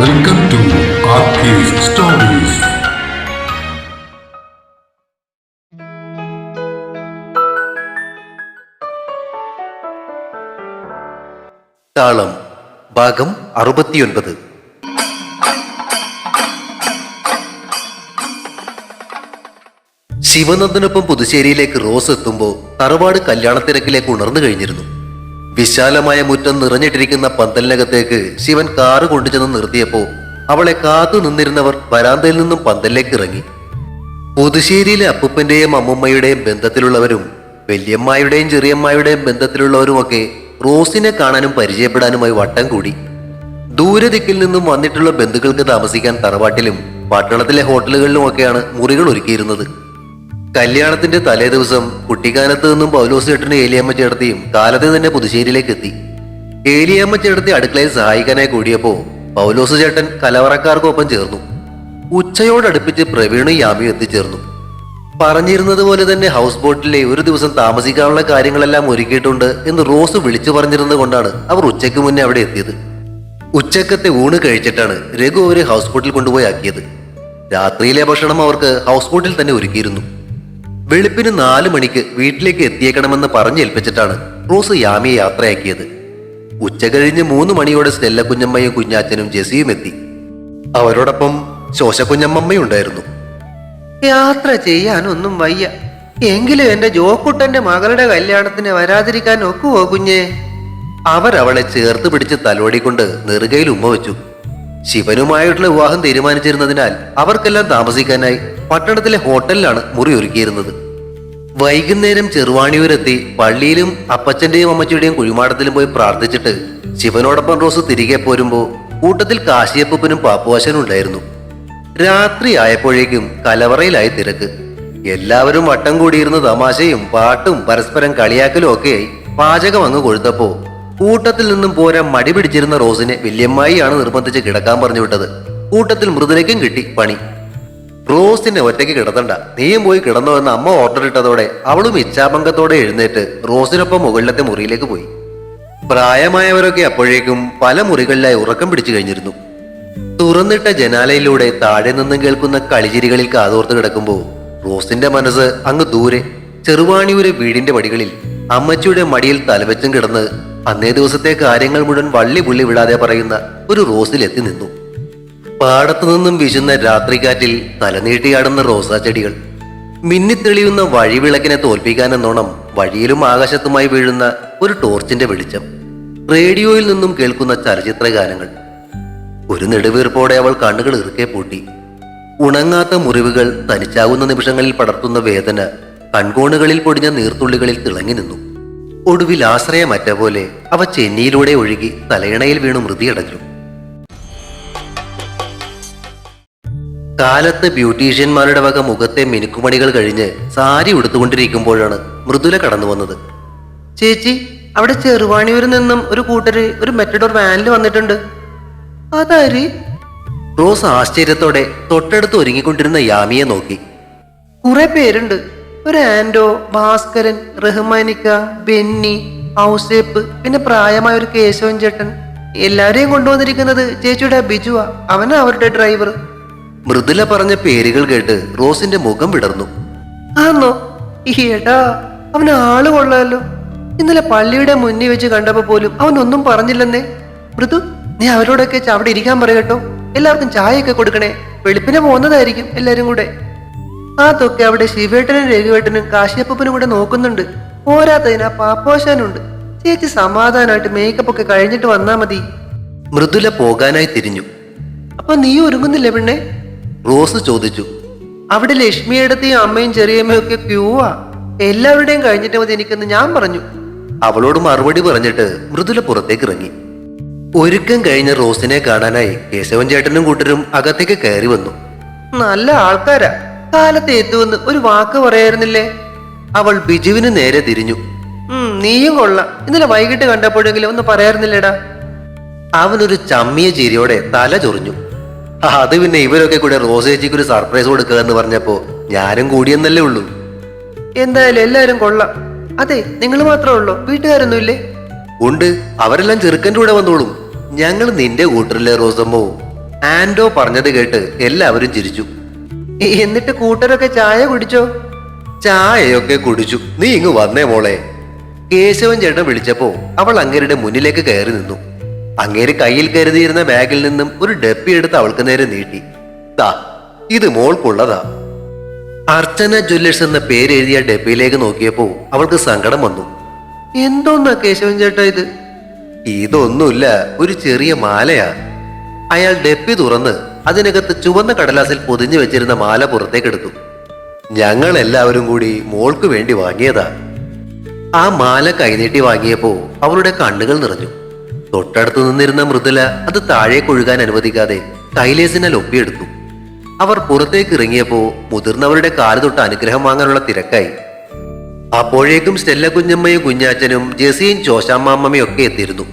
Welcome to stories. താളം ഭാഗം അറുപത്തിയൊൻപത് ശിവനന്ദനൊപ്പം പുതുശ്ശേരിയിലേക്ക് rose എത്തുമ്പോൾ തറവാട് കല്യാണത്തിരക്കിലേക്ക് ഉണർന്നു കഴിഞ്ഞിരുന്നു വിശാലമായ മുറ്റം നിറഞ്ഞിട്ടിരിക്കുന്ന പന്തലിനകത്തേക്ക് ശിവൻ കാറ് കൊണ്ടുചെന്ന് നിർത്തിയപ്പോൾ അവളെ കാത്തു നിന്നിരുന്നവർ വരാന്തയിൽ നിന്നും പന്തലിലേക്ക് ഇറങ്ങി. പുതുശ്ശേരിയിലെ അപ്പൂപ്പന്റെയും അമ്മുമ്മയുടെയും ബന്ധത്തിലുള്ളവരും വല്യമ്മായുടെയും ചെറിയമ്മായുടെയും ബന്ധത്തിലുള്ളവരുമൊക്കെ റോസിനെ കാണാനും പരിചയപ്പെടാനുമായി വട്ടം കൂടി. ദൂരദിക്കിൽ നിന്നും വന്നിട്ടുള്ള ബന്ധുക്കൾക്ക് താമസിക്കാൻ തറവാട്ടിലും പട്ടണത്തിലെ ഹോട്ടലുകളിലുമൊക്കെയാണ് മുറികൾ ഒരുക്കിയിരുന്നത്. കല്യാണത്തിന്റെ തലേ ദിവസം കുട്ടിക്കാനത്ത് നിന്നും പൗലോസ് ചേട്ടനും ഏലിയമ്മ ചേട്ടത്തിയും കാലത്തെ തന്നെ പുതുശ്ശേരിയിലേക്ക് എത്തി. ഏലിയമ്മ ചേട്ടത്തി അടുക്കളയിൽ സഹായിക്കാനായി കൂടിയപ്പോ പൗലോസ് ചേട്ടൻ കലവറക്കാർക്കൊപ്പം ചേർന്നു. ഉച്ചയോടടുപ്പിച്ച് പ്രവീണും യാമിയും എത്തിച്ചേർന്നു. പറഞ്ഞിരുന്നത് പോലെ തന്നെ ഹൗസ് ബോട്ടിലെ ഒരു ദിവസം താമസിക്കാനുള്ള കാര്യങ്ങളെല്ലാം ഒരുക്കിയിട്ടുണ്ട് എന്ന് റോസ് വിളിച്ചു പറഞ്ഞിരുന്നത് കൊണ്ടാണ് അവർ ഉച്ചയ്ക്ക് മുന്നേ അവിടെ എത്തിയത്. ഉച്ചക്കത്തെ ഊണ് കഴിച്ചിട്ടാണ് രഘു അവരെ ഹൗസ് ബോട്ടിൽ കൊണ്ടുപോയി ആക്കിയത്. രാത്രിയിലെ ഭക്ഷണം അവർക്ക് ഹൗസ് ബോട്ടിൽ തന്നെ ഒരുക്കിയിരുന്നു. വെളുപ്പിന് നാല് മണിക്ക് വീട്ടിലേക്ക് എത്തിയേക്കണമെന്ന് പറഞ്ഞേൽപ്പിച്ചിട്ടാണ് റോസ് യാമിയെ യാത്രയാക്കിയത്. ഉച്ച കഴിഞ്ഞ് മൂന്ന് മണിയോടെ സ്റ്റെല്ല കുഞ്ഞമ്മയും കുഞ്ഞാച്ചനും ജെസിയും എത്തി. അവരോടൊപ്പം ശോശക്കുഞ്ഞമ്മയും ഉണ്ടായിരുന്നു. യാത്ര ചെയ്യാനൊന്നും വയ്യ. എങ്കിലും എന്റെ ജോക്കുട്ടന്റെ മകളുടെ കല്യാണത്തിന് വരാതിരിക്കാൻ ഒക്കുവോ കുഞ്ഞേ? അവരവളെ ചേർത്ത് പിടിച്ച് തലോടിക്കൊണ്ട് നെറുകയിൽ ഉമ്മ വെച്ചു. ശിവനുമായിട്ടുള്ള വിവാഹം തീരുമാനിച്ചിരുന്നതിനാൽ അവർക്കെല്ലാം താമസിക്കാനായി പട്ടണത്തിലെ ഹോട്ടലിലാണ് മുറി ഒരുക്കിയിരുന്നത്. വൈകുന്നേരം ചെറുവാണിയൂരെത്തി പള്ളിയിലും അപ്പച്ചന്റെയും അമ്മച്ചിയുടെയും കുഴിമാടത്തിലും പോയി പ്രാർത്ഥിച്ചിട്ട് ശിവനോടൊപ്പം റോസ് തിരികെ പോരുമ്പോൾ കൂട്ടത്തിൽ കാശിയപ്പനും പാപ്പുവാശനും ഉണ്ടായിരുന്നു. രാത്രി ആയപ്പോഴേക്കും കലവറയിലായി തിരക്ക്. എല്ലാവരും വട്ടം കൂടിയിരുന്ന് തമാശയും പാട്ടും പരസ്പരം കളിയാക്കലും ഒക്കെയായി പാചകം അങ്ങ് കൊഴുത്തപ്പോ കൂട്ടത്തിൽ നിന്നും പോരാ മടി പിടിച്ചിരുന്ന റോസിനെ വല്യമ്മായിയാണ് നിർബന്ധിച്ച് കിടക്കാൻ പറഞ്ഞു വിട്ടത്. കൂട്ടത്തിൽ മൃദുലയ്ക്കും കിട്ടി പണി. റോസിനെ ഒറ്റയ്ക്ക് കിടത്തണ്ട. നീയും പോയി കിടന്നോ എന്ന് അമ്മ ഓർഡർ ഇട്ടതോടെ അവളും ഇച്ഛാഭംഗത്തോടെ എഴുന്നേറ്റ് റോസിനൊപ്പം മുകളിലത്തെ മുറിയിലേക്ക് പോയി. പ്രായമായവരൊക്കെ അപ്പോഴേക്കും പല മുറികളിലായി ഉറക്കം പിടിച്ചു കഴിഞ്ഞിരുന്നു. തുറന്നിട്ട ജനാലയിലൂടെ താഴെ നിന്നും കേൾക്കുന്ന കളിചിരികളിൽ കാതോർത്ത് കിടക്കുമ്പോൾ റോസിന്റെ മനസ്സ് അങ്ങ് ദൂരെ ചെറുവാണിയൂരെ വീടിന്റെ പടികളിൽ അമ്മച്ചിയുടെ മടിയിൽ തലവെച്ചും കിടന്ന് അന്നേ ദിവസത്തെ കാര്യങ്ങൾ മുഴുവൻ വള്ളി പുള്ളി വിടാതെ പറയുന്ന ഒരു റോസിലെത്തി നിന്നു. പാടത്തു നിന്നും വീശുന്ന രാത്രികാറ്റിൽ തലനീട്ടിയാടുന്ന റോസാ ചെടികൾ. മിന്നിത്തെളിയുന്ന വഴിവിളക്കിനെ തോൽപ്പിക്കാനെന്നോണം വഴിയിലും ആകാശത്തുമായി വീഴുന്ന ഒരു ടോർച്ചിന്റെ വെളിച്ചം. റേഡിയോയിൽ നിന്നും കേൾക്കുന്ന ചലച്ചിത്ര ഗാനങ്ങൾ ഒരു നെടുവീർപ്പോടെ അവൾ കണ്ണുകൾ ഇറുക്കെ പൂട്ടി. ഉണങ്ങാത്ത മുറിവുകൾ തനിച്ചാകുന്ന നിമിഷങ്ങളിൽ പടർത്തുന്ന വേദന കൺകോണുകളിൽ പൊടിഞ്ഞ നീർത്തുള്ളികളിൽ തിളങ്ങി നിന്നു. ഒടുവിൽ ആശ്രയമറ്റ പോലെ അവ ചെന്നിയിലൂടെ ഒഴുകി തലയിണയിൽ വീണു മൃതിയടഞ്ഞു. കാലത്ത് ബ്യൂട്ടീഷ്യന്മാരുടെ വക മുഖത്തെ മിനുക്കുമണികൾ കഴിഞ്ഞ് സാരി ഉടുത്തുകൊണ്ടിരിക്കുമ്പോഴാണ് മൃദുല കടന്നു വന്നത്. ചേച്ചി അവിടെ ചെറുവാണിയൂരിൽ നിന്നും ഒരു കൂട്ടര് ഒരു മെറ്റഡോർ വാനിൽ വന്നിട്ടുണ്ട്. അതാര്? റോസ് ആശ്ചര്യത്തോടെ തൊട്ടടുത്ത് ഒരുങ്ങിക്കൊണ്ടിരുന്ന യാമിയെ നോക്കി. കുറെ പേരുണ്ട്. ഒരു ആൻഡോ ഭാസ്കരൻ റഹ്മാനിക്ക ബെന്നി ഔസേപ്പ് പിന്നെ പ്രായമായ ഒരു കേശവൻ ചേട്ടൻ. എല്ലാവരെയും കൊണ്ടുവന്നിരിക്കുന്നത് ചേച്ചിയുടെ ബിജുവ. അവനാ അവരുടെ ഡ്രൈവർ. മൃദുല പറഞ്ഞ പേരുകൾ കേട്ട് റോസിന്റെ മുഖം വിടർന്നു. ആന്നോ? ഈടാ അവന് ആൾ കൊള്ളാലോ. ഇന്നലെ പള്ളിയുടെ മുന്നിൽ വെച്ച് കണ്ടപ്പോ പോലും അവൻ ഒന്നും പറഞ്ഞില്ലെന്നേ. മൃദു നീ അവരോടൊക്കെ അവിടെ ഇരിക്കാൻ പറയട്ടോ എല്ലാവർക്കും ചായയൊക്കെ കൊടുക്കണേ. വെളുപ്പിനെ പോകുന്നതായിരിക്കും എല്ലാരും കൂടെ. അതൊക്കെ അവിടെ ശിവേട്ടനും രഘുവേട്ടനും കാശ്യപ്പനും കൂടെ നോക്കുന്നുണ്ട്. പോരാത്തതിന് ആ പാപ്പോശാനുണ്ട്. ചേച്ചി സമാധാനമായിട്ട് മേക്കപ്പ് ഒക്കെ കഴിഞ്ഞിട്ട് വന്നാ മതി. മൃദുല പോകാനായി തിരിഞ്ഞു. അപ്പൊ നീ ഒരുങ്ങുന്നില്ലേ പെണ്ണേ? റോസ് ചോദിച്ചു. അവിടെ ലക്ഷ്മിയെടുത്തെയും അമ്മയും ചെറിയമ്മയും ഒക്കെ ക്യൂവാ. എല്ലാവരുടെയും കഴിഞ്ഞിട്ട് മതി എനിക്കെന്ന് ഞാൻ പറഞ്ഞു. അവളോട് മറുപടി പറഞ്ഞിട്ട് മൃദുല പുറത്തേക്ക് ഇറങ്ങി. ഒരുക്കം കഴിഞ്ഞ റോസിനെ കാണാനായി കേശവൻ ചേട്ടനും കൂട്ടരും അകത്തേക്ക് കയറി വന്നു. നല്ല ആൾക്കാരാ. കാലത്ത് എത്തുവെന്ന് ഒരു വാക്ക് പറയായിരുന്നില്ലേ? അവൾ ബിജുവിന് നേരെ തിരിഞ്ഞു. നീയും കൊള്ളാം. ഇന്നലെ വൈകിട്ട് കണ്ടപ്പോഴെങ്കിലും ഒന്ന് പറയാറുന്നില്ലേടാ അവനൊരു ചമ്മിയ ചിരിയോടെ തല ചൊറിഞ്ഞു. അത് പിന്നെ ഇവരൊക്കെ കൂടെ റോസേച്ചിക്ക് ഒരു സർപ്രൈസ് കൊടുക്കുക എന്ന് പറഞ്ഞപ്പോ ഞാനും കൂടിയെന്നല്ലേ ഉള്ളൂ. എന്തായാലും എല്ലാരും കൊള്ളാം. അതെ നിങ്ങൾ മാത്രമേ ഉള്ളൂ. വീട്ടുകാരൊന്നും ഇല്ലേ ഉണ്ട്. അവരെല്ലാം ചെറുക്കന്റെ കൂടെ വന്നോളും. ഞങ്ങൾ നിന്റെ കൂട്ടറിലെ റോസമ്മോ? ആൻഡോ പറഞ്ഞത് കേട്ട് എല്ലാവരും ചിരിച്ചു. എന്നിട്ട് കൂട്ടരൊക്കെ ചായ കുടിച്ചോ? ചായയൊക്കെ കുടിച്ചു. നീ ഇങ്ങ് വന്നേ മോളെ. കേശവൻ ചേട്ടൻ വിളിച്ചപ്പോ അവൾ അങ്ങേരുടെ മുന്നിലേക്ക് കയറി നിന്നു. അങ്ങേര് കയ്യിൽ കരുതിയിരുന്ന ബാഗിൽ നിന്നും ഒരു ഡപ്പി എടുത്ത് അവൾക്ക് നേരെ നീട്ടി. താ ഇത് മോൾക്കുള്ളതാ. അർച്ചന ജ്വല്ലേഴ്സ് എന്ന പേരെഴുതിയ ഡപ്പിയിലേക്ക് നോക്കിയപ്പോ അവൾക്ക് സങ്കടം വന്നു. എന്തോന്നാ കേശവൻ ചേട്ടാ ഇത്? ഇതൊന്നുമില്ല ഒരു ചെറിയ മാലയാ. അയാൾ ഡപ്പി തുറന്ന് അതിനകത്ത് ചുവന്ന കടലാസിൽ പൊതിഞ്ഞു വെച്ചിരുന്ന മാല പുറത്തേക്കെടുത്തു. ഞങ്ങൾ എല്ലാവരും കൂടി മോൾക്ക് വേണ്ടി വാങ്ങിയതാ. ആ മാല കൈനീട്ടി വാങ്ങിയപ്പോ അവളുടെ കണ്ണുകൾ നിറഞ്ഞു. തൊട്ടടുത്ത് നിന്നിരുന്ന മൃദുല അത് താഴേക്ക് ഒഴുകാൻ അനുവദിക്കാതെ കൈലേസിനാൽ ഒപ്പിയെടുത്തു അവർ പുറത്തേക്ക് ഇറങ്ങിയപ്പോ മുതിർന്നവരുടെ കാൽ തൊട്ട് അനുഗ്രഹം വാങ്ങാനുള്ള തിരക്കായി. അപ്പോഴേക്കും സ്റ്റെല്ല കുഞ്ഞമ്മയും കുഞ്ഞാച്ചനും ജെസിയും ചോശാമ്മാമ്മയും ഒക്കെ എത്തിയിരുന്നു.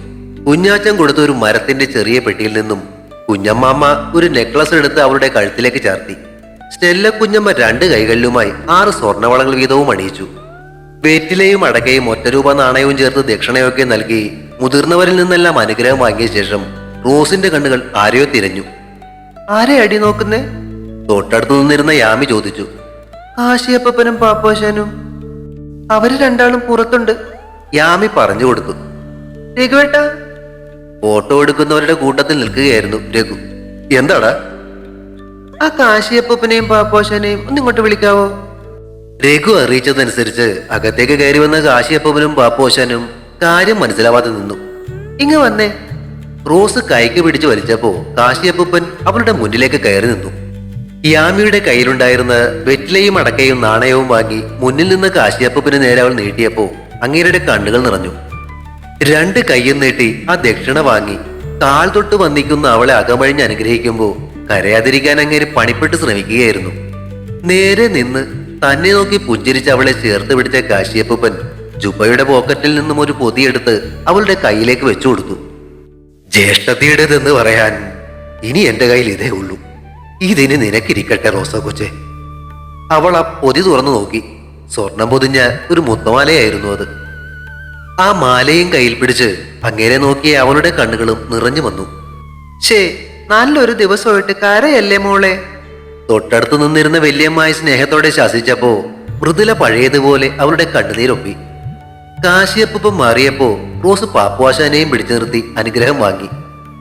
കുഞ്ഞാച്ചൻ കൊടുത്ത ഒരു മരത്തിന്റെ ചെറിയ പെട്ടിയിൽ നിന്നും കുഞ്ഞമ്മാമ്മ ഒരു നെക്ലസ് എടുത്ത് അവളുടെ കഴുത്തിലേക്ക് ചാർത്തി. സ്റ്റെല്ല കുഞ്ഞമ്മ രണ്ട് കൈകളിലുമായി ആറ് സ്വർണവളങ്ങൾ വീതവും അണിയിച്ചു. വെറ്റിലയും അടക്കയും ഒറ്റ രൂപ നാണയവും ചേർത്ത് ദക്ഷിണയൊക്കെ നൽകി മുതിർന്നവരിൽ നിന്നെല്ലാം അനുഗ്രഹം വാങ്ങിയ ശേഷം റോസിന്റെ കണ്ണുകൾ ആരെയോ തിരഞ്ഞു. ആരെ അടി നോക്കുന്നേ? തൊട്ടടുത്ത് നിന്നിരുന്ന യാമി ചോദിച്ചു. കാശിയപ്പനും പാപ്പാശാനും. അവർ രണ്ടാളും പുറത്തുണ്ട്. യാമി പറഞ്ഞു കൊടുത്തു. രഘുവേട്ട ഫോട്ടോ എടുക്കുന്നവരുടെ കൂട്ടത്തിൽ നിൽക്കുകയായിരുന്നു രഘു. എന്താടാ? ആ കാശിയപ്പനെയും ഒന്ന് ഇങ്ങോട്ട് വിളിക്കാവോ? രഘു അറിയിച്ചതനുസരിച്ച് അകത്തേക്ക് കയറി വന്ന കാശിയപ്പനും പാപ്പോശാനും കാര്യം മനസ്സിലാവാതെ നിന്നു. ഇങ്ങ് വന്നേ. റോസ് കൈക്ക് പിടിച്ച് വലിച്ചപ്പോ കാശിയപ്പൂപ്പൻ അവളുടെ മുന്നിലേക്ക് കയറി നിന്നു. യാമിയുടെ കയ്യിലുണ്ടായിരുന്ന വെറ്റിലയും അടക്കയും നാണയവും വാങ്ങി മുന്നിൽ നിന്ന് കാശിയപ്പൂപ്പന് നേരെ അവൾ നീട്ടിയപ്പോ അങ്ങേരുടെ കണ്ണുകൾ നിറഞ്ഞു. രണ്ട് കയ്യും നീട്ടി ആ ദക്ഷിണ വാങ്ങി കാൽ തൊട്ട് വന്നിക്കുന്ന അവളെ അകമഴിഞ്ഞ് അനുഗ്രഹിക്കുമ്പോൾ കരയാതിരിക്കാൻ അങ്ങേര് പണിപ്പെട്ട് ശ്രമിക്കുകയായിരുന്നു. നേരെ നിന്ന് തന്നെ നോക്കി പുഞ്ചിരിച്ച് അവളെ ചേർത്ത് പിടിച്ച കാശിയപ്പൻ ജുബയുടെ പോക്കറ്റിൽ നിന്നും ഒരു പൊതിയെടുത്ത് അവളുടെ കയ്യിലേക്ക് വെച്ചു കൊടുത്തു. ജ്യേഷ്ഠതയുടേതെന്ന് പറയാൻ ഇനി എന്റെ കയ്യിൽ ഇതേ ഉള്ളൂ. ഇതിന് നിനക്കിരിക്കട്ടെ റോസ കൊച്ചെ. അവൾ ആ പൊതി തുറന്നു നോക്കി. സ്വർണം പൊതിഞ്ഞ ഒരു മുത്തമാലയായിരുന്നു അത്. ആ മാലയും കയ്യിൽ പിടിച്ച് അങ്ങേരെ നോക്കിയ അവളുടെ കണ്ണുകളും നിറഞ്ഞു വന്നു. ഷേ നല്ലൊരു ദിവസമായിട്ട് കരയല്ലേ മോളെ? തൊട്ടടുത്ത് നിന്നിരുന്ന വല്യമ്മായി സ്നേഹത്തോടെ ശാസിച്ചപ്പോ മൃദുല പഴയതുപോലെ അവളുടെ കണ്ണുനീരൊപ്പി. കാശിയപ്പം മാറിയപ്പോ റോസ് പാപ്പുവാശാനെയും പിടിച്ചു നിർത്തി അനുഗ്രഹം വാങ്ങി.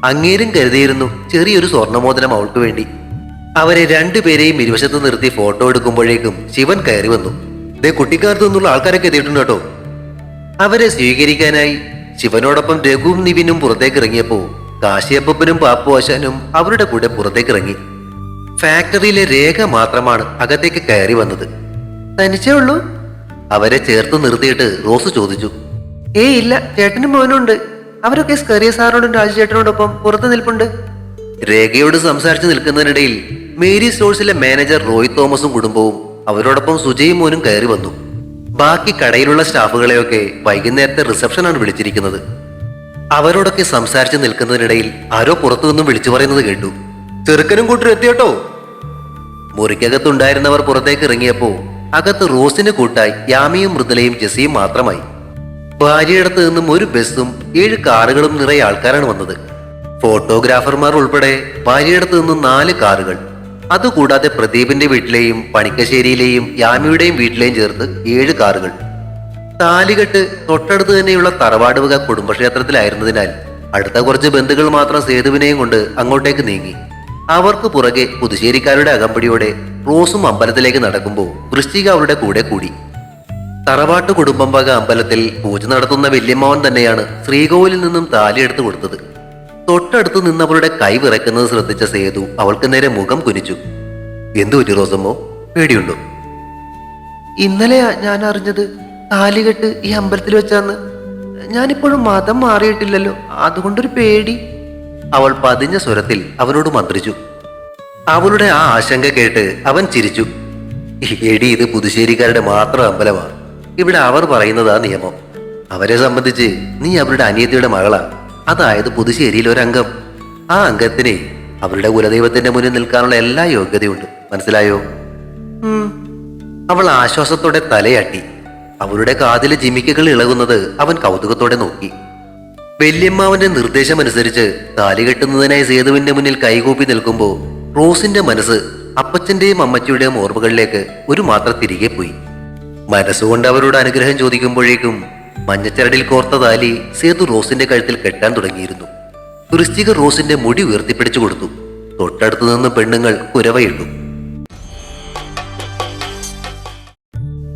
അങ്ങേരും കരുതിയിരുന്നു ചെറിയൊരു സ്വർണമോദനം അവൾക്ക് വേണ്ടി. അവരെ രണ്ടുപേരെയും ഇരുവശത്ത് നിർത്തി ഫോട്ടോ എടുക്കുമ്പോഴേക്കും ശിവൻ കയറി വന്നു. ദേ കുട്ടിക്കാലത്ത് നിന്നുള്ള ആൾക്കാരൊക്കെ എത്തിയിട്ടുണ്ട് കേട്ടോ. അവരെ സ്വീകരിക്കാനായി ശിവനോടൊപ്പം രഘുവും നിവിനും പുറത്തേക്ക് ഇറങ്ങിയപ്പോ കാശിയപ്പനും പാപ്പുവാശാനും അവരുടെ കൂടെ പുറത്തേക്ക് ഇറങ്ങി. ഫാക്ടറിയിലെ രേഖ മാത്രമാണ് അകത്തേക്ക് കയറി വന്നത്. തനിച്ചേ ഉള്ളൂ? അവരെ ചേർത്ത് നിർത്തിയിട്ട് റോസ് ചോദിച്ചു. ഏയ് ഇല്ല ചേട്ടനും മോനുണ്ട് അവരൊക്കെ സ്കറിയ സാറിനോടും രാജുചേട്ടനോടൊപ്പം പുറത്തു നിൽപ്പുണ്ട്. രേഖയോട് സംസാരിച്ചു നിൽക്കുന്നതിനിടയിൽ മേരി സ്റ്റോഴ്സിലെ മാനേജർ റോയ് തോമസും കുടുംബവും അവരോടൊപ്പം സുജയും മോനും കയറി വന്നു. ബാക്കി കടയിലുള്ള സ്റ്റാഫുകളെയൊക്കെ വൈകുന്നേരത്തെ റിസപ്ഷനാണ് വിളിച്ചിരിക്കുന്നത്. അവരോടൊക്കെ സംസാരിച്ചു നിൽക്കുന്നതിനിടയിൽ ആരോ പുറത്തു നിന്നും വിളിച്ചു പറയുന്നത് കേട്ടു. ചെറുക്കനും കൂട്ടരും എത്തിയട്ടോ മുറിക്കകത്തുണ്ടായിരുന്നവർ പുറത്തേക്ക് ഇറങ്ങിയപ്പോ അകത്ത് റോസിന് കൂട്ടായി യാമിയും മൃദുലയും ജെസിയും മാത്രമായി. ഭാര്യയിടത്ത് നിന്നും ഒരു ബസ്സും ഏഴ് കാറുകളും നിറയെ ആൾക്കാരാണ് വന്നത്. ഫോട്ടോഗ്രാഫർമാർ ഉൾപ്പെടെ ഭാര്യയിടത്ത് നിന്നും നാല് കാറുകൾ. അതുകൂടാതെ പ്രദീപിന്റെ വീട്ടിലെയും പണിക്കശ്ശേരിയിലെയും യാമിയുടെയും വീട്ടിലെയും ചേർത്ത് ഏഴ് കാറുകൾ. താലികെട്ട് തൊട്ടടുത്ത് തന്നെയുള്ള തറവാട് വക കുടുംബക്ഷേത്രത്തിലായിരുന്നതിനാൽ അടുത്ത കുറച്ച് ബന്ധുക്കൾ മാത്രം സേതുവിനെയും കൊണ്ട് അങ്ങോട്ടേക്ക് നീങ്ങി. അവർക്ക് പുറകെ പുതുശ്ശേരിക്കാരുടെ അകമ്പടിയോടെ റോസും അമ്പലത്തിലേക്ക് നടക്കുമ്പോൾ വൃശ്ചിക അവരുടെ കൂടെ കൂടി. തറവാട്ട് കുടുംബം വക അമ്പലത്തിൽ പൂജ നടത്തുന്ന വല്യമ്മാവൻ തന്നെയാണ് ശ്രീകോവിലിൽ നിന്നും താലിയെടുത്ത് കൊടുത്തത്. തൊട്ടടുത്ത് നിന്നവളുടെ കൈ വിറയ്ക്കുന്നത് ശ്രദ്ധിച്ച സേതു അവൾക്ക് നേരെ മുഖം കുനിച്ചു. എന്തു പറ്റി റോസമ്മോ? പേടിയുണ്ടോ? ഇന്നലെയാ ഞാൻ അറിഞ്ഞത് താലികെട്ട് ഈ അമ്പലത്തിൽ വെച്ചാന്ന്. ഞാനിപ്പോഴും മതം മാറിയിട്ടില്ലല്ലോ. അതുകൊണ്ടൊരു പേടി. അവൾ പതിഞ്ഞ സ്വരത്തിൽ അവനോട് മന്ത്രിച്ചു. അവളുടെ ആ ആശങ്ക കേട്ട് അവൻ ചിരിച്ചു. എടി ഇത് പുതുശ്ശേരിക്കാരുടെ മാത്രം അമ്പലമാണ് ഇവിടെ അവർ പറയുന്നതാ നിയമം. അവരെ സംബന്ധിച്ച് നീ അവരുടെ അനിയത്തിയുടെ മകളാ. അതായത് പുതുശ്ശേരിയിൽ ഒരംഗം ആ അംഗത്തിന് അവരുടെ കുലദൈവത്തിന്റെ മുന്നിൽ നിൽക്കാനുള്ള എല്ലാ യോഗ്യതയുണ്ട്. മനസ്സിലായോ? അവൾ ആശ്വാസത്തോടെ തലയാട്ടി. അവളുടെ കാതിലെ ജിമിക്കകൾ ഇളകുന്നത് അവൻ കൗതുകത്തോടെ നോക്കി. വല്യമ്മാവന്റെ നിർദ്ദേശമനുസരിച്ച് താലി കെട്ടുന്നതിനായി സേതുവിന്റെ മുന്നിൽ കൈകൂപ്പി നിൽക്കുമ്പോൾ റോസിന്റെ മനസ്സ് അപ്പച്ചന്റെയും അമ്മച്ചിയുടെയും ഓർമ്മകളിലേക്ക് ഒരു മാത്രം തിരികെ പോയി. മനസ്സുകൊണ്ട് അവരോട് അനുഗ്രഹം ചോദിക്കുമ്പോഴേക്കും മഞ്ഞച്ചരടിൽ കോർത്ത താലി സേതു റോസിന്റെ കഴുത്തിൽ കെട്ടാൻ തുടങ്ങിയിരുന്നു. ക്രിസ്തിക റോസിന്റെ മുടി ഉയർത്തിപ്പിടിച്ചു കൊടുത്തു. തൊട്ടടുത്തു നിന്ന് പെണ്ണുങ്ങൾ കുരവയിട്ടു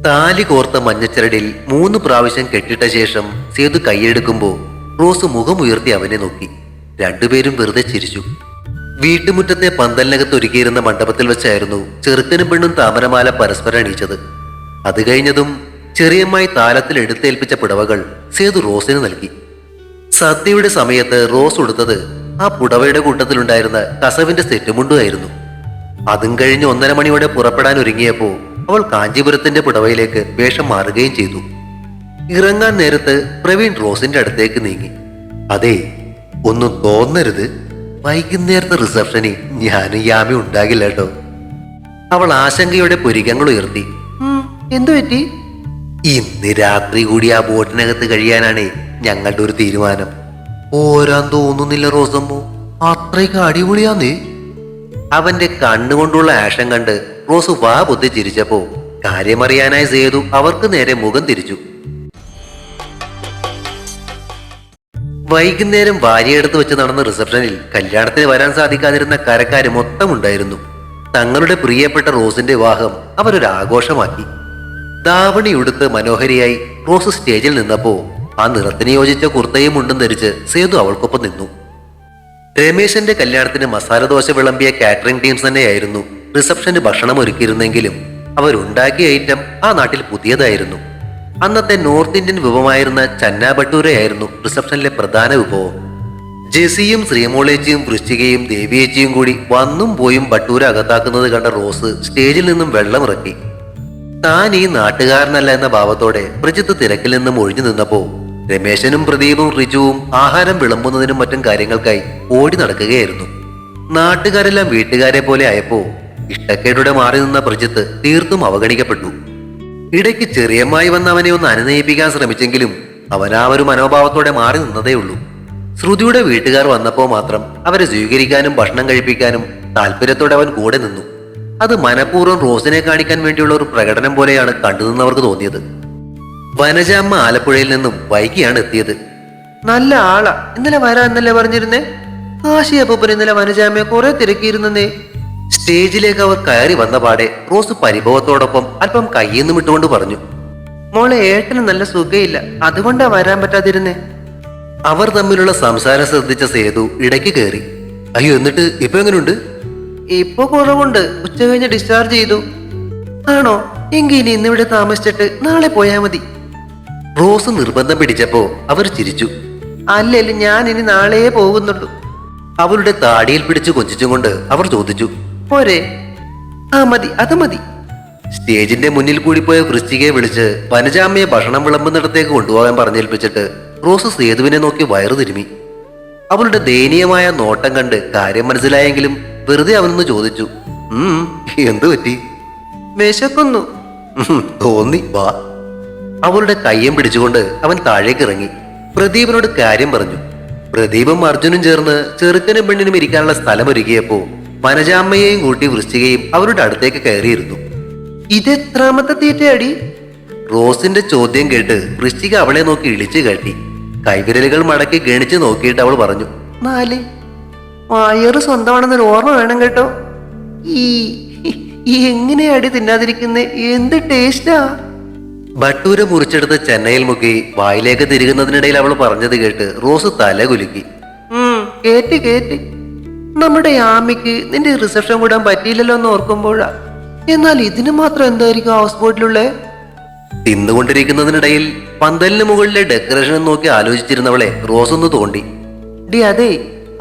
താലി കോർത്ത മഞ്ഞച്ചരടിൽ മൂന്ന് പ്രാവശ്യം കെട്ടിട്ട ശേഷം സേതു കൈയെടുക്കുമ്പോൾ റോസ് മുഖമുയർത്തി അവനെ നോക്കി. രണ്ടുപേരും വെറുതെ ചിരിച്ചു. വീട്ടുമുറ്റത്തെ പന്തലിനകത്ത് ഒരുക്കിയിരുന്ന മണ്ഡപത്തിൽ വെച്ചായിരുന്നു ചെറുക്കനും പെണ്ണും താമരമാല പരസ്പരം അണിയിച്ചത്. അത് കഴിഞ്ഞതും ചെറിയമ്മായി താലത്തിൽ എടുത്തേൽപ്പിച്ച പുടവകൾ സേതു റോസിന് നൽകി. സദ്യയുടെ സമയത്ത് റോസ് ഉടുത്തത് ആ പുടവയുടെ കൂട്ടത്തിലുണ്ടായിരുന്ന കസവിന്റെ സെറ്റുമുണ്ടുമായിരുന്നു. അതും കഴിഞ്ഞ് ഒന്നര മണിയോടെ പുറപ്പെടാൻ ഒരുങ്ങിയപ്പോൾ അവൾ കാഞ്ചീപുരത്തിന്റെ പുടവയിലേക്ക് വേഷം മാറുകയും ചെയ്തു. ഇറങ്ങാൻ നേരത്ത് പ്രവീൺ റോസിന്റെ അടുത്തേക്ക് നീങ്ങി. അതെ ഒന്നും തോന്നരുത്. വൈകുന്നേരത്തെ റിസപ്ഷനിൽ ഞാനും യാമി ഉണ്ടാകില്ല കേട്ടോ. അവൾ ആശങ്കയുടെ പുരികങ്ങൾ ഉയർത്തി. എന്തു പറ്റി? ഇന്ന് രാത്രി കൂടി ആ ബോട്ടിനകത്ത് കഴിയാനാണ് ഞങ്ങളുടെ ഒരു തീരുമാനം. ഓരാൻ തോന്നുന്നില്ല റോസമ്മോ. അത്രയ്ക്ക് അടിപൊളിയാന്നേ. അവന്റെ കണ്ണുകൊണ്ടുള്ള ആഷം കണ്ട് റോസ് വാ പൊത്തി ചിരിച്ചപ്പോ കാര്യമറിയാനായി സേതു അവർക്ക് നേരെ മുഖം തിരിച്ചു. വൈകുന്നേരം ഭാര്യയെടുത്ത് വെച്ച് നടന്ന റിസപ്ഷനിൽ കല്യാണത്തിന് വരാൻ സാധിക്കാതിരുന്ന കരക്കാര് മൊത്തം ഉണ്ടായിരുന്നു തങ്ങളുടെ പ്രിയപ്പെട്ട റോസിന്റെ വിവാഹം അവരൊരു ആഘോഷമാക്കി. ദാവണി ഉടുത്ത് മനോഹരിയായി റോസ് സ്റ്റേജിൽ നിന്നപ്പോ ആ നിറത്തിന് യോജിച്ച കുർത്തയും മുണ്ടും ധരിച്ച് സേതു അവൾക്കൊപ്പം നിന്നു. രമേശന്റെ കല്യാണത്തിന് മസാല ദോശ വിളമ്പിയ കാറ്ററിംഗ് ടീംസ് തന്നെയായിരുന്നു റിസപ്ഷന് ഭക്ഷണം ഒരുക്കിയിരുന്നെങ്കിലും അവരുണ്ടാക്കിയ ഐറ്റം ആ നാട്ടിൽ പുതിയതായിരുന്നു. അന്നത്തെ നോർത്ത് ഇന്ത്യൻ വിഭവമായിരുന്ന ചന്ന ബട്ടൂരയായിരുന്നു റിസപ്ഷനിലെ പ്രധാന വിഭവം. ജെസിയും ശ്രീമോളേച്ചിയും വൃശ്ചികയും ദേവിയേച്ചിയും കൂടി വന്നും പോയും ബട്ടൂര അകത്താക്കുന്നത് കണ്ട റോസ് സ്റ്റേജിൽ നിന്നും വെള്ളമിറക്കി. താൻ ഈ നാട്ടുകാരനല്ല എന്ന ഭാവത്തോടെ പ്രജിത്ത് തിരക്കിൽ നിന്നും ഒഴിഞ്ഞു നിന്നപ്പോ രമേശനും പ്രദീപും റിജുവും ആഹാരം വിളമ്പുന്നതിനും മറ്റും കാര്യങ്ങൾക്കായി ഓടി നടക്കുകയായിരുന്നു. നാട്ടുകാരെല്ലാം വീട്ടുകാരെ പോലെ ആയപ്പോ ഇഷ്ടക്കേടുടെ മാറി നിന്ന പ്രജിത്ത് തീർത്തും അവഗണിക്കപ്പെട്ടു. ഇടയ്ക്ക് ചെറിയമ്മായി വന്ന് അവനെ ഒന്ന് അനുനയിപ്പിക്കാൻ ശ്രമിച്ചെങ്കിലും അവൻ ആ ഒരു മനോഭാവത്തോടെ മാറി നിന്നതേ ഉള്ളൂ. ശ്രുതിയുടെ വീട്ടുകാർ വന്നപ്പോൾ മാത്രം അവരെ സ്വീകരിക്കാനും ഭക്ഷണം കഴിപ്പിക്കാനും താല്പര്യത്തോടെ അവൻ കൂടെ നിന്നു. അത് മനഃപൂർവം റോസിനെ കാണിക്കാൻ വേണ്ടിയുള്ള ഒരു പ്രകടനം പോലെയാണ് കണ്ടുനിന്നവർക്ക് തോന്നിയത്. വനജാമ്മ ആലപ്പുഴയിൽ നിന്നും വൈകിയാണ് എത്തിയത്. നല്ല ആളാ ഇന്നലെ വരാ എന്നല്ലേ പറഞ്ഞിരുന്നേ? കാശിയപ്പൂപ്പൻ ഇന്നലെ വനജാമ്മയെ കുറെ തിരക്കിയിരുന്നേ സ്റ്റേജിലേക്ക് അവർ കയറി വന്ന പാടെ റോസ് പരിഭവത്തോടൊപ്പം അല്പം കയ്യെന്നും ഇട്ടുകൊണ്ട് പറഞ്ഞു മോളെ ഏട്ടന് നല്ല സുഖയില്ല. അതുകൊണ്ടാ വരാൻ പറ്റാതിരുന്നേ? അവർ തമ്മിലുള്ള സംസാരം ശ്രദ്ധിച്ച സേതു ഇടയ്ക്ക് കയറി അയ്യോ എന്നിട്ട് ഇപ്പൊ എങ്ങനെയുണ്ട് ഇപ്പൊ കുറവുണ്ട്. ഉച്ച കഴിഞ്ഞ് ഡിസ്ചാർജ് ചെയ്തു. ആണോ? എങ്കിൽ ഇനി ഇന്നിവിടെ താമസിച്ചിട്ട് നാളെ പോയാ മതി. റോസ് നിർബന്ധം പിടിച്ചപ്പോ അവർ ചിരിച്ചു. അല്ലെങ്കിൽ ഞാൻ ഇനി നാളെയേ പോകുന്നുള്ളൂ. അവളുടെ താടിയിൽ പിടിച്ചു കൊഞ്ചിച്ചും കൊണ്ട് അവർ ചോദിച്ചു പോരെ? ആ മതി അത് മതി. സ്റ്റേജിന്റെ മുന്നിൽ കൂടി പോയ വൃശ്ചികയെ വിളിച്ച് വനജാമ്മയെ ഭക്ഷണം വിളമ്പുന്നിടത്തേക്ക് കൊണ്ടുപോകാൻ പറഞ്ഞേൽപ്പിച്ചിട്ട് റോസ് സേതുവിനെ നോക്കി വയറു തിരുമി. അവളുടെ ദയനീയമായ നോട്ടം കണ്ട് കാര്യം മനസ്സിലായെങ്കിലും വെറുതെ അവനൊന്ന് ചോദിച്ചു ഉം എന്തു പറ്റി? മേശക്കൊന്നു. തോന്നി വാ. അവളുടെ കയ്യം പിടിച്ചുകൊണ്ട് അവൻ താഴേക്ക് ഇറങ്ങി. പ്രദീപിനോട് കാര്യം പറഞ്ഞു. പ്രദീപും അർജുനും ചേർന്ന് ചെറുക്കനും പെണ്ണിനും ഇരിക്കാനുള്ള സ്ഥലം ഒരുക്കിയപ്പോ വനജാമ്മയെയും കൂട്ടി വൃശ്ചികയും അവരുടെ അടുത്തേക്ക് കയറിയിരുന്നു. ഇതെത്രാമത്തെ തീറ്റയടി? റോസിന്റെ ചോദ്യം കേട്ട് വൃശ്ചിക അവളെ നോക്കി ഇളിച്ചു കാട്ടി കൈവിരലുകൾ മടക്കി ഗണിച്ച് നോക്കിയിട്ട് അവൾ പറഞ്ഞു നാല്. വയറ് സ്വന്തമാണെന്നൊരു ഓർമ്മ വേണം കേട്ടോ. ഈ ഈ എങ്ങനെയാടി തിന്നാതിരിക്കുന്നേ? എന്ത് ടേസ്റ്റാ? ഭട്ടൂര മുറിച്ചെടുത്ത് ചെന്നൈയിൽ മുക്കി വായിലേക്ക് തിരുകുന്നതിനിടയിൽ അവൾ പറഞ്ഞത് കേട്ട് റോസ് തല കുലുക്കി. കേറ്റ് കേറ്റ്. നമ്മുടെ ആമിക്ക് നിന്റെ റിസപ്ഷൻ കൂടാൻ പറ്റിയില്ലല്ലോ എന്ന് ഓർക്കുമ്പോഴാ. എന്നാൽ ഇതിന് മാത്രം എന്തായിരിക്കും ഹൗസ് ബോട്ടിലുള്ളേ തിന്നുകൊണ്ടിരിക്കുന്നതിനിടയിൽ പന്തലിന് മുകളിലെ ഡെക്കറേഷൻ നോക്കി ആലോചിച്ചിരുന്നവളെ റോസ് ഒന്ന് തോണ്ടി. ഡി അതെ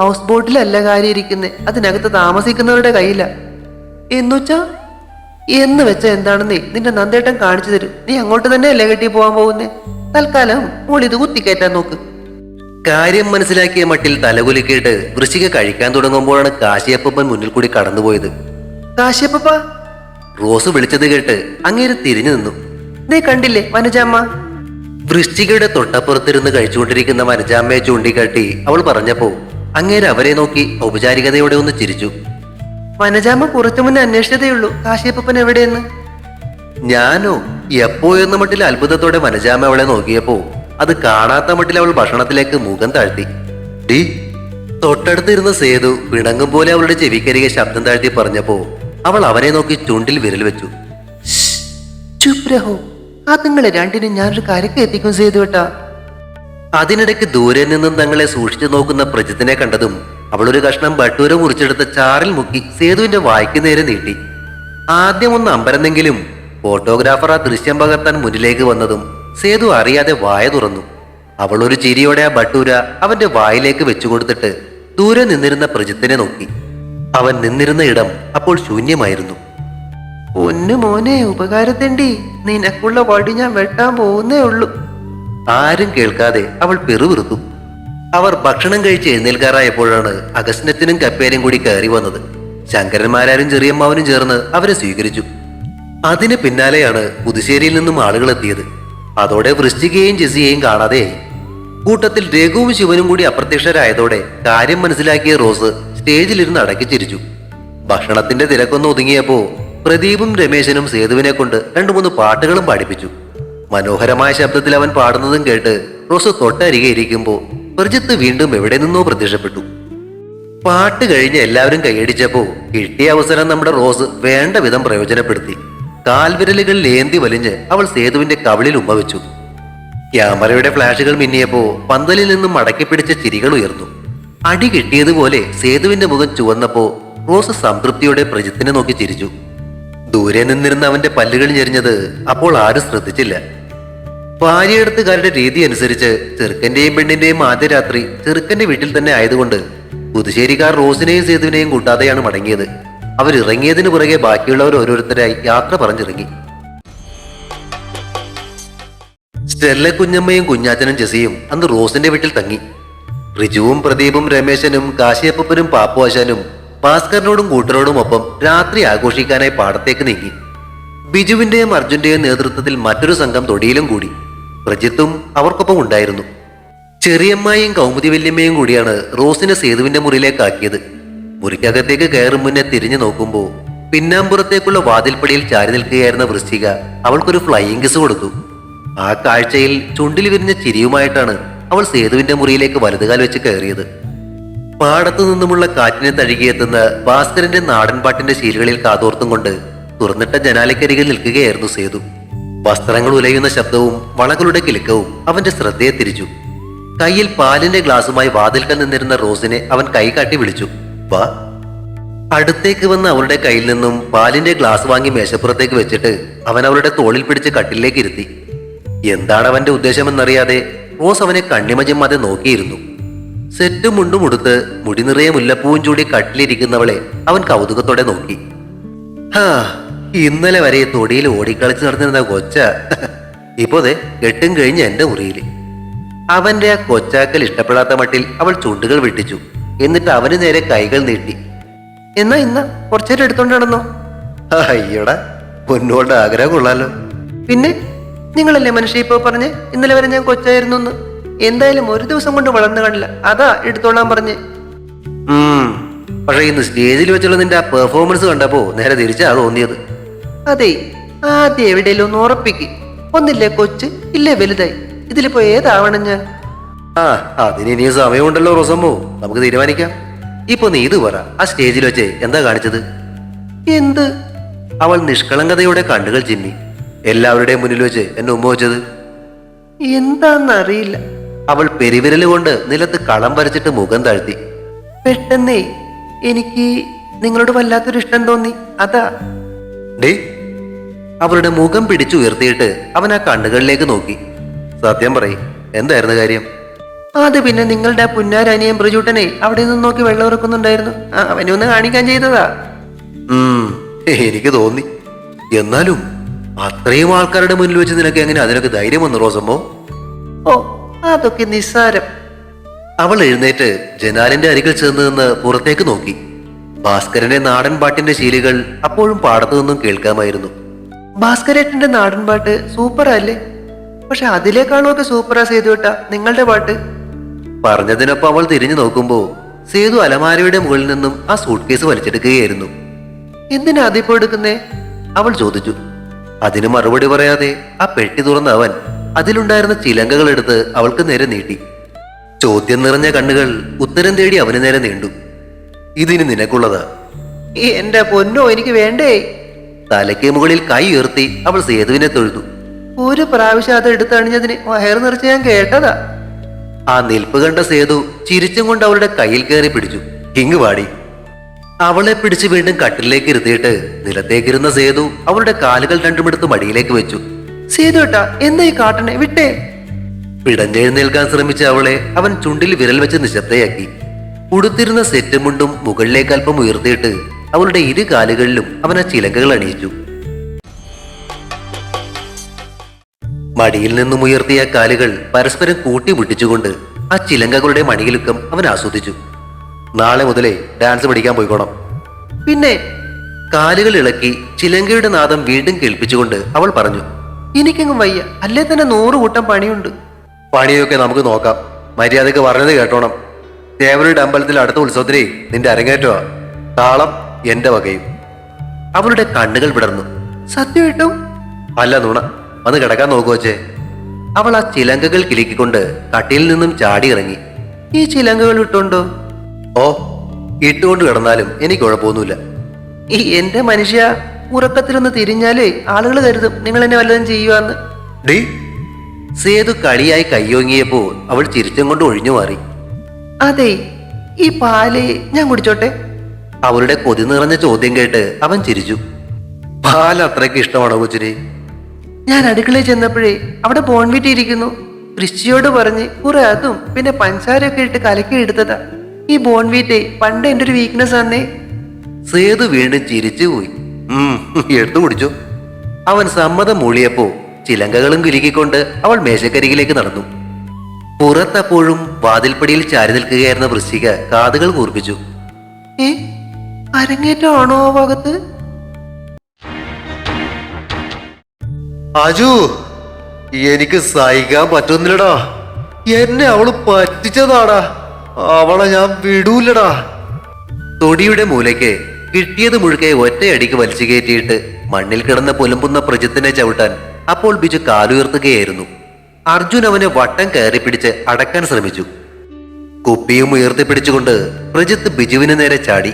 ഹൗസ് ബോട്ടിലല്ല കാര്യം ഇരിക്കുന്നേ അതിനകത്ത് താമസിക്കുന്നവരുടെ കയ്യില. എന്നുവച്ചാ എന്ന് വെച്ച എന്താണെന്നേ നിന്റെ നന്ദേട്ടൻ കാണിച്ചു തരും. നീ അങ്ങോട്ട് തന്നെ അല്ലേ കെട്ടി പോകാൻ പോകുന്നേ? തൽക്കാലം മോൾ ഇത് കുത്തിക്കയറ്റാൻ നോക്ക്. കാര്യം മനസ്സിലാക്കിയ മട്ടിൽ തലകുലുക്കിയിട്ട് വൃശ്ചിക കഴിക്കാൻ തുടങ്ങുമ്പോഴാണ് കാശിയപ്പൻ മുന്നിൽ കൂടി കടന്നുപോയത്. കാശിയപ്പ റോസ് വിളിച്ചത് കേട്ട് അങ്ങേര് തിരിഞ്ഞു നിന്നു. നീ കണ്ടില്ലേ വനജാമ്മ? വൃശ്ചികയുടെ തൊട്ടപ്പുറത്തിരുന്ന് കഴിച്ചുകൊണ്ടിരിക്കുന്ന വനജാമ്മയെ ചൂണ്ടിക്കാട്ടി അവൾ പറഞ്ഞപ്പോ അങ്ങേര് അവരെ നോക്കി ഔപചാരികതയോടെ ഒന്ന് ചിരിച്ചു. വനജാമ്മ കുറച്ചു മുന്നേ അന്വേഷിച്ചതേയുള്ളൂ. കാശിയപ്പൻ എവിടെയെന്ന്? ഞാനോ? എപ്പോ? എന്ന മട്ടിൽ അത്ഭുതത്തോടെ വനജാമ്മ അവളെ നോക്കിയപ്പോ അത് കാണാത്ത മട്ടിൽ അവൾ ഭക്ഷണത്തിലേക്ക് മുഖം താഴ്ത്തി. ഡി തൊട്ടടുത്തിരുന്ന സേതു പിണങ്ങും പോലെ അവളുടെ ചെവിക്കരികെ ശബ്ദം താഴ്ത്തി പറഞ്ഞപ്പോ അവൾ അവനെ നോക്കി ചുണ്ടിൽ വിരൽ വെച്ചു. ചുപ്രഹോ ആ നിങ്ങളെ രണ്ടിനും ഞാനൊരു കരക്ക് എത്തിക്കും സേതു കേട്ടാ അതിനിടയ്ക്ക് ദൂരെ നിന്നും തങ്ങളെ സൂക്ഷിച്ചു നോക്കുന്ന പ്രജിത്തിനെ കണ്ടതും അവളൊരു കഷ്ണം ബട്ടൂര മുറിച്ചെടുത്ത ചാറിൽ മുക്കി സേതുവിന്റെ വായ്ക്ക് നേരെ നീട്ടി. ആദ്യം ഒന്ന് അമ്പരന്നെങ്കിലും ഫോട്ടോഗ്രാഫർ ആ ദൃശ്യം പകർത്താൻ മുന്നിലേക്ക് വന്നതും സേതു അറിയാതെ വായ തുറന്നു. അവൾ ഒരു ചിരിയോടെ ആ ബട്ടൂര അവന്റെ വായിലേക്ക് വെച്ചു കൊടുത്തിട്ട് ദൂരെ നിന്നിരുന്ന പ്രജിത്തിനെ നോക്കി. അവൻ നിന്നിരുന്ന ഇടം അപ്പോൾ ശൂന്യമായിരുന്നു. പൊന്നു മോനെ ഉപകാരത്തിണ്ടി. നിനക്കുള്ള വടി ഞാൻ വെട്ടാൻ പോകുന്നേ ഉള്ളൂ. ആരും കേൾക്കാതെ അവൾ പെറുവിറുത്തു അവർ ഭക്ഷണം കഴിച്ച് എഴുന്നേൽക്കാറായപ്പോഴാണ് അഗസ്നത്തിനും കപ്പേരും കൂടി കയറി വന്നത്. ശങ്കരന്മാരാരും ചെറിയമ്മാവനും ചേർന്ന് അവരെ സ്വീകരിച്ചു. അതിന് പിന്നാലെയാണ് പുതുശ്ശേരിയിൽ നിന്നും ആളുകൾ എത്തിയത്. അതോടെ വൃശ്ചികയെയും ജെസിയെയും കാണാതെ കൂട്ടത്തിൽ രഘുവും ശിവനും കൂടി അപ്രത്യക്ഷരായതോടെ കാര്യം മനസ്സിലാക്കിയ റോസ് സ്റ്റേജിലിരുന്ന് അടക്കി ചിരിച്ചു. ഭക്ഷണത്തിന്റെ തിരക്കൊന്ന് ഒതുങ്ങിയപ്പോ പ്രദീപും രമേശനും സേതുവിനെ കൊണ്ട് രണ്ടു മൂന്ന് പാട്ടുകളും പാടിപ്പിച്ചു. മനോഹരമായ ശബ്ദത്തിൽ അവൻ പാടുന്നതും കേട്ട് റോസ് തൊട്ടരികെ ഇരിക്കുമ്പോൾ പ്രജിത്ത് വീണ്ടും എവിടെ നിന്നോ പ്രത്യക്ഷപ്പെട്ടു. പാട്ട് കഴിഞ്ഞ് എല്ലാവരും കൈയടിച്ചപ്പോ കിട്ടിയ അവസരം നമ്മുടെ റോസ് വേണ്ട വിധം പ്രയോജനപ്പെടുത്തി. കാൽവിരലുകളിൽ ഏന്തി വലിഞ്ഞ് അവൾ സേതുവിന്റെ കവിളിൽ ഉമ്മ വെച്ചു. ക്യാമറയുടെ ഫ്ലാഷുകൾ മിന്നിയപ്പോ പന്തലിൽ നിന്നും മടക്കി പിടിച്ച ചിരികൾ ഉയർന്നു. അടി കിട്ടിയതുപോലെ സേതുവിന്റെ മുഖം ചുവന്നപ്പോ റോസ് സംതൃപ്തിയോടെ പ്രജിത്തിനെ നോക്കി ചിരിച്ചു. ദൂരെ നിന്നിരുന്ന അവന്റെ പല്ലുകൾ ഞെരിഞ്ഞത് അപ്പോൾ ആരും ശ്രദ്ധിച്ചില്ല. ഭാര്യയെടുത്തുകാരുടെ രീതി അനുസരിച്ച് ചെറുക്കന്റെയും പെണ്ണിന്റെയും ആദ്യ രാത്രി ചെറുക്കന്റെ വീട്ടിൽ തന്നെ ആയതുകൊണ്ട് പുതുശ്ശേരിക്കാർ റോസിനെയും സേതുവിനെയും കൂട്ടാതെയാണ് മടങ്ങിയത്. അവരിറങ്ങിയതിനു പുറകെ ബാക്കിയുള്ളവർ ഓരോരുത്തരായി യാത്ര പറഞ്ഞിറങ്ങി. സ്റ്റെല്ല കുഞ്ഞമ്മയും കുഞ്ഞാച്ചനും ജെസിയും അന്ന് റോസിന്റെ വീട്ടിൽ തങ്ങി. റിജുവും പ്രദീപും രമേശനും കാശിയപ്പനും പാപ്പുവാശാനും ഭാസ്കറിനോടും കൂട്ടരോടും ഒപ്പം രാത്രി ആഘോഷിക്കാനായി പാടത്തേക്ക് നീങ്ങി. ബിജുവിന്റെയും അർജുന്റെയും നേതൃത്വത്തിൽ മറ്റൊരു സംഘം തൊടിയിലും കൂടി. പ്രജിത്തും അവർക്കൊപ്പം ഉണ്ടായിരുന്നു. ചെറിയമ്മയും കൗമുദി വല്യമ്മയും കൂടിയാണ് റോസിനെ സേതുവിന്റെ മുറിയിലേക്ക് ആക്കിയത്. മുറിക്കകത്തേക്ക് കയറും മുന്നേ തിരിഞ്ഞു നോക്കുമ്പോൾ പിന്നാമ്പുറത്തേക്കുള്ള വാതിൽപ്പടിയിൽ ചാരി നിൽക്കുകയായിരുന്ന വൃശ്ചിക അവൾക്കൊരു ഫ്ലൈയിങ് കിസ് കൊടുത്തു. ആ കാഴ്ചയിൽ ചുണ്ടിൽ വിരിഞ്ഞ ചിരിയുമായിട്ടാണ് അവൾ സേതുവിന്റെ മുറിയിലേക്ക് വലതുകാൽ വെച്ച് കയറിയത്. പാടത്തു നിന്നുമുള്ള കാറ്റിനെ തഴുകിയെത്തുന്ന ഭാസ്കരന്റെ നാടൻ പാട്ടിന്റെ ശീലുകളിൽ കാതോർത്തും കൊണ്ട് തുറന്നിട്ട ജനാലക്കരികിൽ നിൽക്കുകയായിരുന്നു സേതു. വസ്ത്രങ്ങൾ ഉലയുന്ന ശബ്ദവും വളകളുടെ കിലുക്കവും അവന്റെ ശ്രദ്ധയെ തിരിച്ചു. കയ്യിൽ പാലിന്റെ ഗ്ലാസുമായി വാതിൽക്കൽ നിന്നിരുന്ന റോസിനെ അവൻ കൈകാട്ടി വിളിച്ചു. വാ അടുത്തേക്ക് വന്ന് അവളുടെ കയ്യിൽ നിന്നും പാലിന്റെ ഗ്ലാസ് വാങ്ങി മേശപ്പുറത്തേക്ക് വെച്ചിട്ട് അവൻ അവളുടെ തോളിൽ പിടിച്ച് കട്ടിലേക്ക് ഇരുത്തി. എന്താണ് അവന്റെ ഉദ്ദേശമെന്നറിയാതെ റോസ് അവനെ കണ്ണിമജമ്മാതെ നോക്കിയിരുന്നു. സെറ്റും മുണ്ടും ഉടുത്ത് മുടി നിറയെ മുല്ലപ്പൂവും ചൂടി കട്ടിലിരിക്കുന്നവളെ അവൻ കൗതുകത്തോടെ നോക്കി. ഹാ ഇന്നലെ വരെ തൊടിയിൽ ഓടിക്കളിച്ച് നടന്നിരുന്ന കൊച്ച ഇപ്പോ കെട്ടും കഴിഞ്ഞ് എന്റെ മുറിയിൽ. അവന്റെ ആ കൊച്ചാക്കൽ ഇഷ്ടപ്പെടാത്ത മട്ടിൽ അവൾ ചുണ്ടുകൾ വെട്ടിച്ചു. എന്നിട്ട് അവന് നേരെ കൈകൾ നീട്ടി. എന്നാ ഇന്ന കുറച്ചേരം എടുത്തോണ്ട് നടന്നോ? അയ്യടാ ആഗ്രഹം കൊള്ളാലോ. പിന്നെ നിങ്ങളല്ലേ മനുഷ്യ ഇപ്പൊ പറഞ്ഞ് ഇന്നലെ വരെ ഞാൻ കൊച്ചായിരുന്നു എന്ന്? എന്തായാലും ഒരു ദിവസം കൊണ്ട് വളർന്നു കാണില്ല. അതാ എടുത്തോളാൻ പറഞ്ഞ്. പക്ഷെ ഇന്ന് സ്റ്റേജിൽ വെച്ചുള്ള നിന്റെ ആ പെർഫോമൻസ് കണ്ടപ്പോ നേരെ തിരിച്ചാ തോന്നിയത്. അതെ ആദ്യം എവിടെയെങ്കിലും ഒന്ന് ഉറപ്പിക്ക്. ഒന്നില്ലേ കൊച്ച് ഇല്ലേ വലുതായി. ഇതിലിപ്പോ ഏതാവണം ഞാൻ? ആ അതിന് ഇനിയും സമയമുണ്ടല്ലോ റോസമ്മോ. നമുക്ക് തീരുമാനിക്കാം. ഇപ്പൊ നീ ഇത് പറ ആ സ്റ്റേജിൽ വെച്ച് എന്താ കാണിച്ചത്? എന്ത്? അവൾ നിഷ്കളങ്കതയോടെ കണ്ണുകൾ ചിന്നി. എല്ലാവരുടെയും മുന്നിൽ വെച്ച് എന്നെ ഉമ്മ വെച്ചത്? എന്താന്നറിയില്ല. അവൾ പെരുവിരൽ കൊണ്ട് നിലത്ത് കളം വരച്ചിട്ട് മുഖം താഴ്ത്തി. പെട്ടെന്നേ എനിക്ക് നിങ്ങളോട് വല്ലാത്തൊരു ഇഷ്ടം തോന്നി. അതാ. ഡേ അവളുടെ മുഖം പിടിച്ചുയർത്തിയിട്ട് അവൻ ആ കണ്ണുകളിലേക്ക് നോക്കി. സത്യം പറയും എന്തായിരുന്നു കാര്യം? അത് പിന്നെ നിങ്ങളുടെ ആ പുന്നാരനിയം പ്രചൂട്ടനെ അവിടെ നിന്ന് നോക്കി വെള്ളം ഇറക്കുന്നുണ്ടായിരുന്നു. അവനെ ഒന്ന് കാണിക്കാൻ ചെയ്തതാ. എനിക്ക് തോന്നി. എന്നാലും അത്രയും ആൾക്കാരുടെ മുന്നിൽ വെച്ച് നിനക്ക് എങ്ങനെ അതിനൊക്കെ ധൈര്യം വന്നു റോസമ്മോ? ഓ അതൊക്കെ നിസ്സാരം. അവൾ എഴുന്നേറ്റ് ജനാലിന്റെ അരികിൽ ചെന്ന് നിന്ന് പുറത്തേക്ക് നോക്കി. ഭാസ്കരന്റെ നാടൻ പാട്ടിന്റെ ശീലുകൾ അപ്പോഴും പാടത്തു നിന്നും കേൾക്കാമായിരുന്നു. ഭാസ്കരേട്ടന്റെ നാടൻ പാട്ട് സൂപ്പർ അല്ലേ പക്ഷെ അതിലേക്കാളും ഒക്കെ സൂപ്പറാ ചെയ്തു കേട്ടാ നിങ്ങളുടെ പാട്ട്. പറഞ്ഞതിനൊപ്പം അവൾ തിരിഞ്ഞു നോക്കുമ്പോൾ സേതു അലമാരയുടെ മുകളിൽ നിന്നും ആ സൂട്ട് കേസ് വലിച്ചെടുക്കുകയായിരുന്നു. എന്തിനാ അതിപ്പോ എടുക്കുന്നേ? അവൾ ചോദിച്ചു. അതിന് മറുപടി പറയാതെ ആ പെട്ടി തുറന്ന അവൻ അതിലുണ്ടായിരുന്ന ചിലങ്കകൾ എടുത്ത് അവൾക്ക് നേരെ നീട്ടി. ചോദ്യം നിറഞ്ഞ കണ്ണുകൾ ഉത്തരം തേടി അവന് നേരെ നീണ്ടു. ഇതിന് നിനക്കുള്ളതാ? എന്റെ പൊന്നോ എനിക്ക് വേണ്ടേ? തലയ്ക്ക് മുകളിൽ കൈ ഉയർത്തി അവൾ സേതുവിനെ തൊഴുതു. ഒരു പ്രാവശ്യം അത് എടുത്തണിഞ്ഞതിന് വയർ നിറച്ച് ഞാൻ കേട്ടതാ. ആ നിൽപ്പ് കണ്ട സേതു ചിരിച്ചും കൊണ്ട് അവളുടെ കയ്യിൽ കയറി പിടിച്ചു. കിങ് പാടി അവളെ പിടിച്ച് വീണ്ടും കട്ടിലേക്ക് ഇരുത്തിയിട്ട് നിലത്തേക്കിരുന്ന സേതു അവളുടെ കാലുകൾ രണ്ടുമെടുത്ത് മടിയിലേക്ക് വെച്ചു. സേതു ഏട്ടാ എന്താ ഈ കാട്ടണേ വിട്ടേ. പിടഞ്ഞെഴുന്നേൽക്കാൻ ശ്രമിച്ച അവളെ അവൻ ചുണ്ടിൽ വിരൽ വെച്ച് നിശബ്ദയാക്കി. ഉടുത്തിരുന്ന സെറ്റ് മുണ്ടും മുകളിലേക്ക് അല്പം ഉയർത്തിയിട്ട് അവളുടെ ഇരു കാലുകളിലും അവൻ ആ ചിലങ്കകൾ അണിയിച്ചു. മടിയിൽ നിന്നും ഉയർത്തിയ കാലുകൾ പരസ്പരം കൂട്ടിമുട്ടിച്ചുകൊണ്ട് ആ ചിലങ്കകളുടെ മണിയിലുക്കം അവൻ ആസ്വദിച്ചു. നാളെ മുതലേ ഡാൻസ് പഠിക്കാൻ പോയിക്കോണം. പിന്നെ കാലുകൾ ഇളക്കി ചിലങ്കയുടെ നാദം വീണ്ടും കേൾപ്പിച്ചുകൊണ്ട് അവൾ പറഞ്ഞു എനിക്കെങ്ങും വയ്യ. അല്ലേ തന്നെ നൂറ് കൂട്ടം പണിയുണ്ട്. പണിയൊക്കെ നമുക്ക് നോക്കാം. മര്യാദയ്ക്ക് പറഞ്ഞത് കേട്ടോണം. ദേവരുടെ അമ്പലത്തിൽ അടുത്ത ഉത്സവത്തിനേ നിന്റെ അരങ്ങേറ്റോ താളം എന്റെ വകയും. അവളുടെ കണ്ണുകൾ വിടർന്നു. സത്യം കിട്ടും അല്ല നുണ. വന്ന് കിടക്കാൻ നോക്കുവച്ചേ അവൾ ആ ചിലങ്കകൾ കിലുക്കിക്കൊണ്ട് കട്ടിയിൽ നിന്നും ചാടി ഇറങ്ങി. ഈ ചിലങ്കകൾ ഇട്ടുണ്ടോ? ഓ ഇട്ടുകൊണ്ട് കിടന്നാലും എനിക്ക് കുഴപ്പമൊന്നുമില്ല. ഈ എന്റെ മനുഷ്യ ഉറക്കത്തിലൊന്ന് തിരിഞ്ഞാലേ ആളുകൾ കരുതും നിങ്ങൾ എന്നെ വല്ലതും ചെയ്യുവാന്ന്. ഡീ സേതു കളിയായി കയ്യോങ്ങിയപ്പോൾ അവൾ ചിരിച്ചും കൊണ്ട് ഒഴിഞ്ഞു മാറി. അതെ ഈ പാൽ ഞാൻ കുടിച്ചോട്ടെ? അവളുടെ കൊതി നിറഞ്ഞ ചോദ്യം കേട്ട് അവൻ ചിരിച്ചു. പാൽ അത്രയ്ക്ക് ഇഷ്ടമാണോ കൊച്ചിനെ? ഞാൻ അടുക്കളയിൽ ചെന്നപ്പോഴേ അവിടെ ബോൺവിറ്റ് ഇരിക്കുന്നു. ഋഷിയോട് പറഞ്ഞ് കുറെ അതും പിന്നെ പഞ്ചാരൊക്കെ ഇട്ട് കലക്കി എടുത്തതാ. ഈ ബോൺവീറ്റെ പണ്ട് എന്റെ ഒരു വീക്ക്നെസ് ആന്നേ. സേതു വീണ്ടും ചിരിച്ചു പോയി. എടുത്തു കുടിച്ചു അവൻ സമ്മതം മൂളിയപ്പോ ചിലങ്കകളും കുലുക്കിക്കൊണ്ട് അവൾ മേശക്കരികിലേക്ക് നടന്നു. പുറത്തപ്പോഴും വാതിൽപ്പടിയിൽ ചാരി നിൽക്കുകയായിരുന്ന വൃശ്ചിക കാതുകൾ കൂർപ്പിച്ചു. ഏ അരങ്ങേറ്റമാണോ ആ ഭാഗത്ത്? അജു എനിക്ക് സഹിക്കാൻ പറ്റുന്നില്ലടാ. എന്നെ അവൾ പറ്റിച്ചതാടാ. അവളെ ഞാൻ വിടൂലടാ തൊടിയുടെ മൂലയ്ക്ക് കിട്ടിയത് മുഴുക്കെ ഒറ്റയടിക്ക് വലിച്ചു കയറ്റിയിട്ട് മണ്ണിൽ കിടന്ന പുലമ്പുന്ന പ്രജിത്തിനെ ചവിട്ടാൻ അപ്പോൾ ബിജു കാലുയർത്തുകയായിരുന്നു. അർജുൻ അവനെ വട്ടം കയറി പിടിച്ച് അടക്കാൻ ശ്രമിച്ചു. കുപ്പിയും ഉയർത്തിപ്പിടിച്ചുകൊണ്ട് പ്രജിത്ത് ബിജുവിന് നേരെ ചാടി.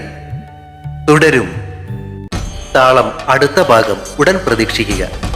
തുടരും. താളം അടുത്ത ഭാഗം ഉടൻ പ്രതീക്ഷിക്കുക.